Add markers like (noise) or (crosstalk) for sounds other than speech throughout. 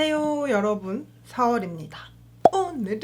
안녕하세요 여러분. 4월입니다. 오늘은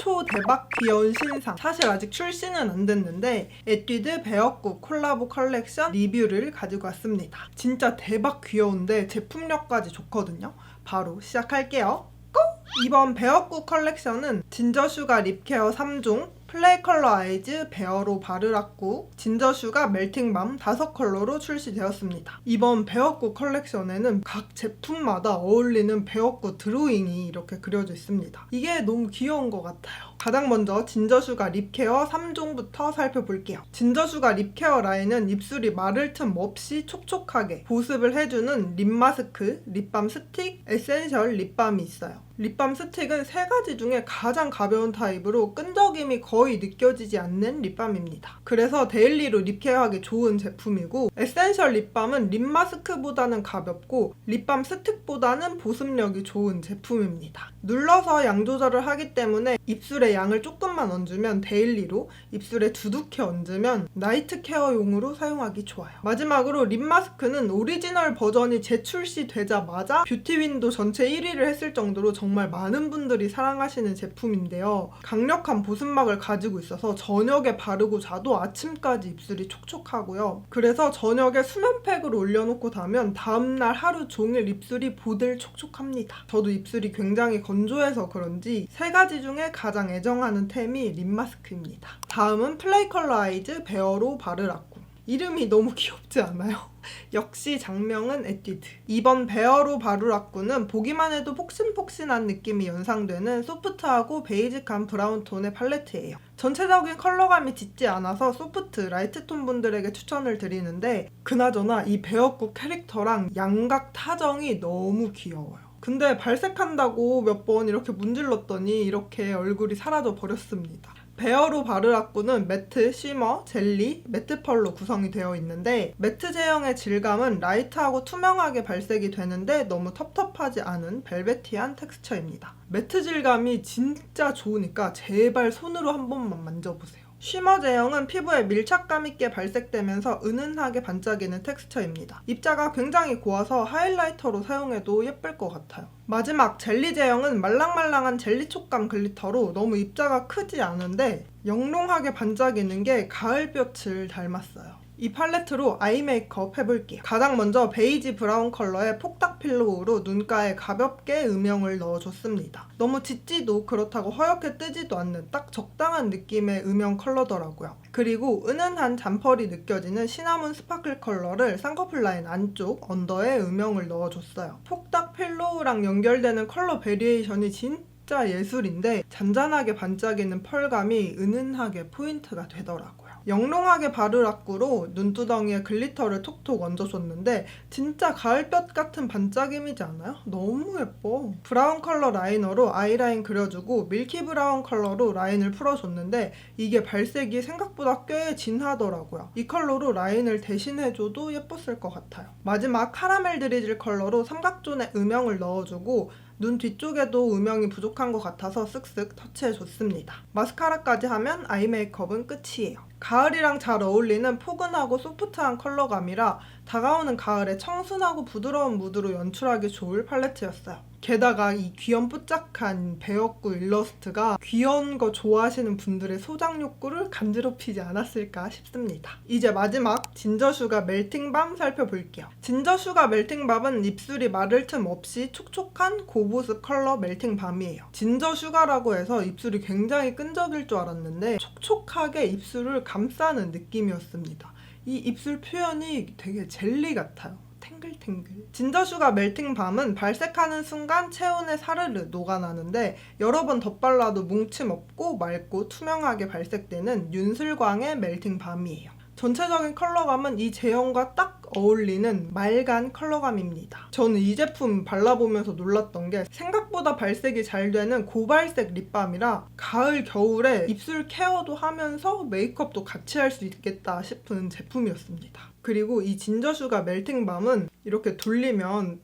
초대박 귀여운 신상. 사실 아직 출시는 안 됐는데 에뛰드 베어국 콜라보 컬렉션 리뷰를 가지고 왔습니다. 진짜 대박 귀여운데 제품력까지 좋거든요. 바로 시작할게요. 고! 이번 베어국 컬렉션은 진저슈가 립케어 3종 플레이 컬러 아이즈 베어로 바르락구 진저슈가 멜팅밤 5컬러로 출시되었습니다. 이번 베어구 컬렉션에는 각 제품마다 어울리는 베어구 드로잉이 이렇게 그려져 있습니다. 이게 너무 귀여운 것 같아요. 가장 먼저 진저슈가 립케어 3종부터 살펴볼게요. 진저슈가 립케어 라인은 입술이 마를 틈 없이 촉촉하게 보습을 해주는 립 마스크, 립밤 스틱, 에센셜 립밤이 있어요. 립밤 스틱은 세 가지 중에 가장 가벼운 타입으로 끈적임이 거의 느껴지지 않는 립밤입니다. 그래서 데일리로 립케어하기 좋은 제품이고 에센셜 립밤은 립 마스크보다는 가볍고 립밤 스틱보다는 보습력이 좋은 제품입니다. 눌러서 양 조절을 하기 때문에 입술에 양을 조금만 얹으면 데일리로 입술에 두둑히 얹으면 나이트 케어용으로 사용하기 좋아요. 마지막으로 립 마스크는 오리지널 버전이 재출시 되자마자 뷰티 윈도 전체 1위를 했을 정도로 정말 많은 분들이 사랑하시는 제품인데요. 강력한 보습막을 가지고 있어서 저녁에 바르고 자도 아침까지 입술이 촉촉하고요. 그래서 저녁에 수면팩을 올려놓고 자면 다음날 하루 종일 입술이 보들 촉촉합니다. 저도 입술이 굉장히 건조해서 그런지 세 가지 중에 가장 애정하는 템이 립 마스크입니다. 다음은 플레이 컬러 아이즈 베어로 바르라꾸. 이름이 너무 귀엽지 않아요? (laughs) 역시 장명은 에뛰드. 이번 베어로 바루라꾸는 보기만 해도 폭신폭신한 느낌이 연상되는 소프트하고 베이직한 브라운 톤의 팔레트예요. 전체적인 컬러감이 짙지 않아서 소프트, 라이트 톤 분들에게 추천을 드리는데 그나저나 이 베어국 캐릭터랑 양각 타정이 너무 귀여워요. 근데 발색한다고 몇 번 이렇게 문질렀더니 이렇게 얼굴이 사라져 버렸습니다. 베어로 바르라꾸는 매트, 쉬머, 젤리, 매트 펄로 구성이 되어 있는데 매트 제형의 질감은 라이트하고 투명하게 발색이 되는데 너무 텁텁하지 않은 벨베티한 텍스처입니다. 매트 질감이 진짜 좋으니까 제발 손으로 한 번만 만져보세요. 쉬머 제형은 피부에 밀착감 있게 발색되면서 은은하게 반짝이는 텍스처입니다. 입자가 굉장히 고와서 하이라이터로 사용해도 예쁠 것 같아요. 마지막 젤리 제형은 말랑말랑한 젤리 촉감 글리터로 너무 입자가 크지 않은데 영롱하게 반짝이는 게 가을볕을 닮았어요. 이 팔레트로 아이 메이크업 해볼게요. 가장 먼저 베이지 브라운 컬러의 폭닥 필로우로 눈가에 가볍게 음영을 넣어줬습니다. 너무 짙지도 그렇다고 허옇게 뜨지도 않는 딱 적당한 느낌의 음영 컬러더라고요. 그리고 은은한 잠펄이 느껴지는 시나몬 스파클 컬러를 쌍꺼풀 라인 안쪽 언더에 음영을 넣어줬어요. 폭닥 필로우랑 연결되는 컬러 베리에이션이 진 진짜 예술인데 잔잔하게 반짝이는 펄감이 은은하게 포인트가 되더라고요. 영롱하게 바르락구로 눈두덩이에 글리터를 톡톡 얹어줬는데 진짜 가을볕 같은 반짝임이지 않아요? 너무 예뻐. 브라운 컬러 라이너로 아이라인 그려주고 밀키 브라운 컬러로 라인을 풀어줬는데 이게 발색이 생각보다 꽤 진하더라고요. 이 컬러로 라인을 대신해줘도 예뻤을 것 같아요. 마지막 카라멜 드리즐 컬러로 삼각존에 음영을 넣어주고 눈 뒤쪽에도 음영이 부족한 것 같아서 쓱쓱 터치해줬습니다. 마스카라까지 하면 아이 메이크업은 끝이에요. 가을이랑 잘 어울리는 포근하고 소프트한 컬러감이라 다가오는 가을에 청순하고 부드러운 무드로 연출하기 좋을 팔레트였어요. 게다가 이 귀염 뽀짝한 배역구 일러스트가 귀여운 거 좋아하시는 분들의 소장 욕구를 간지럽히지 않았을까 싶습니다. 이제 마지막 진저슈가 멜팅밤 살펴볼게요. 진저슈가 멜팅밤은 입술이 마를 틈 없이 촉촉한 고보습 컬러 멜팅밤이에요. 진저슈가라고 해서 입술이 굉장히 끈적일 줄 알았는데 촉촉하게 입술을 감싸는 느낌이었습니다. 이 입술 표현이 되게 젤리 같아요. 탱글탱글. 진저슈가 멜팅 밤은 발색하는 순간 체온에 사르르 녹아나는데 여러 번 덧발라도 뭉침 없고 맑고 투명하게 발색되는 윤슬광의 멜팅 밤이에요. 전체적인 컬러감은 이 제형과 딱 어울리는 맑은 컬러감입니다. 저는 이 제품 발라보면서 놀랐던 게 생각보다 발색이 잘 되는 고발색 립밤이라 가을, 겨울에 입술 케어도 하면서 메이크업도 같이 할 수 있겠다 싶은 제품이었습니다. 그리고 이 진저슈가 멜팅밤은 이렇게 돌리면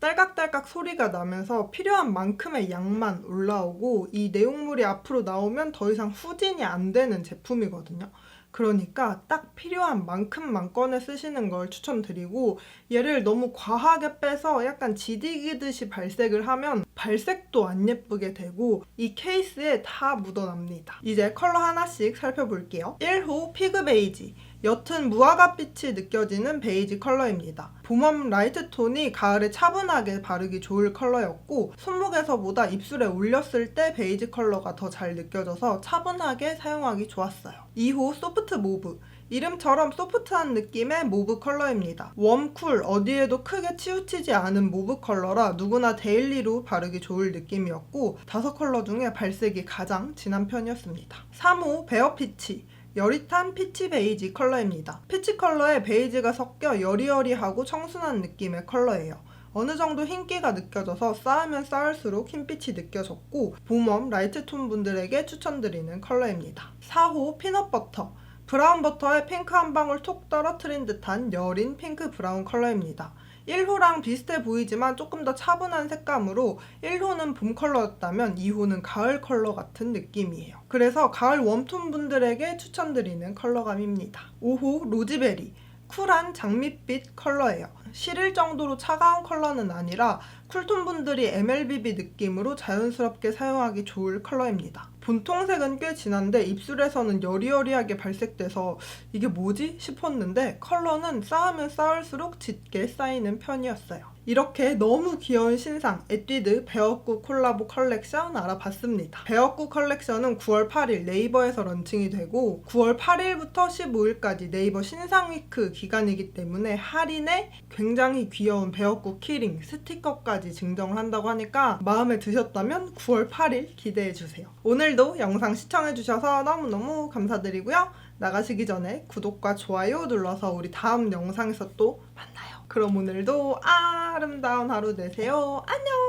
딸깍딸깍 소리가 나면서 필요한 만큼의 양만 올라오고 이 내용물이 앞으로 나오면 더 이상 후진이 안 되는 제품이거든요. 그러니까 딱 필요한 만큼만 꺼내 쓰시는 걸 추천드리고 얘를 너무 과하게 빼서 약간 지디기듯이 발색을 하면 발색도 안 예쁘게 되고 이 케이스에 다 묻어납니다. 이제 컬러 하나씩 살펴볼게요. 1호 피그 베이지. 옅은 무화과빛이 느껴지는 베이지 컬러입니다. 봄웜 라이트 톤이 가을에 차분하게 바르기 좋을 컬러였고 손목에서보다 입술에 올렸을 때 베이지 컬러가 더 잘 느껴져서 차분하게 사용하기 좋았어요. 2호 소프트 모브. 이름처럼 소프트한 느낌의 모브 컬러입니다. 웜, 쿨, 어디에도 크게 치우치지 않은 모브 컬러라 누구나 데일리로 바르기 좋을 느낌이었고 다섯 컬러 중에 발색이 가장 진한 편이었습니다. 3호 베어 피치. 여릿한 피치 베이지 컬러입니다. 피치 컬러에 베이지가 섞여 여리여리하고 청순한 느낌의 컬러예요. 어느 정도 흰기가 느껴져서 쌓으면 쌓을수록 흰빛이 느껴졌고 봄웜 라이트 톤 분들에게 추천드리는 컬러입니다. 4호 피넛버터 브라운 버터에 핑크 한 방울 톡 떨어뜨린 듯한 여린 핑크 브라운 컬러입니다. 1호랑 비슷해 보이지만 조금 더 차분한 색감으로 1호는 봄 컬러였다면 2호는 가을 컬러 같은 느낌이에요. 그래서 가을 웜톤 분들에게 추천드리는 컬러감입니다. 5호 로즈베리 쿨한 장밋빛 컬러예요. 시릴 정도로 차가운 컬러는 아니라 쿨톤 분들이 MLBB 느낌으로 자연스럽게 사용하기 좋을 컬러입니다. 본통색은 꽤 진한데 입술에서는 여리여리하게 발색돼서 이게 뭐지 싶었는데 컬러는 쌓으면 쌓을수록 짙게 쌓이는 편이었어요. 이렇게 너무 귀여운 신상 에뛰드 베어꾸 콜라보 컬렉션 알아봤습니다. 베어꾸 컬렉션은 9월 8일 네이버에서 런칭이 되고 9월 8일부터 15일까지 네이버 신상 위크 기간이기 때문에 할인에 굉장히 귀여운 베어꾸 키링 스티커까지 증정을 한다고 하니까 마음에 드셨다면 9월 8일 기대해 주세요. 오늘도 영상 시청해 주셔서 너무너무 감사드리고요. 나가시기 전에 구독과 좋아요 눌러서 우리 다음 영상에서 또 만나요. 그럼 오늘도 아름다운 하루 되세요. 안녕!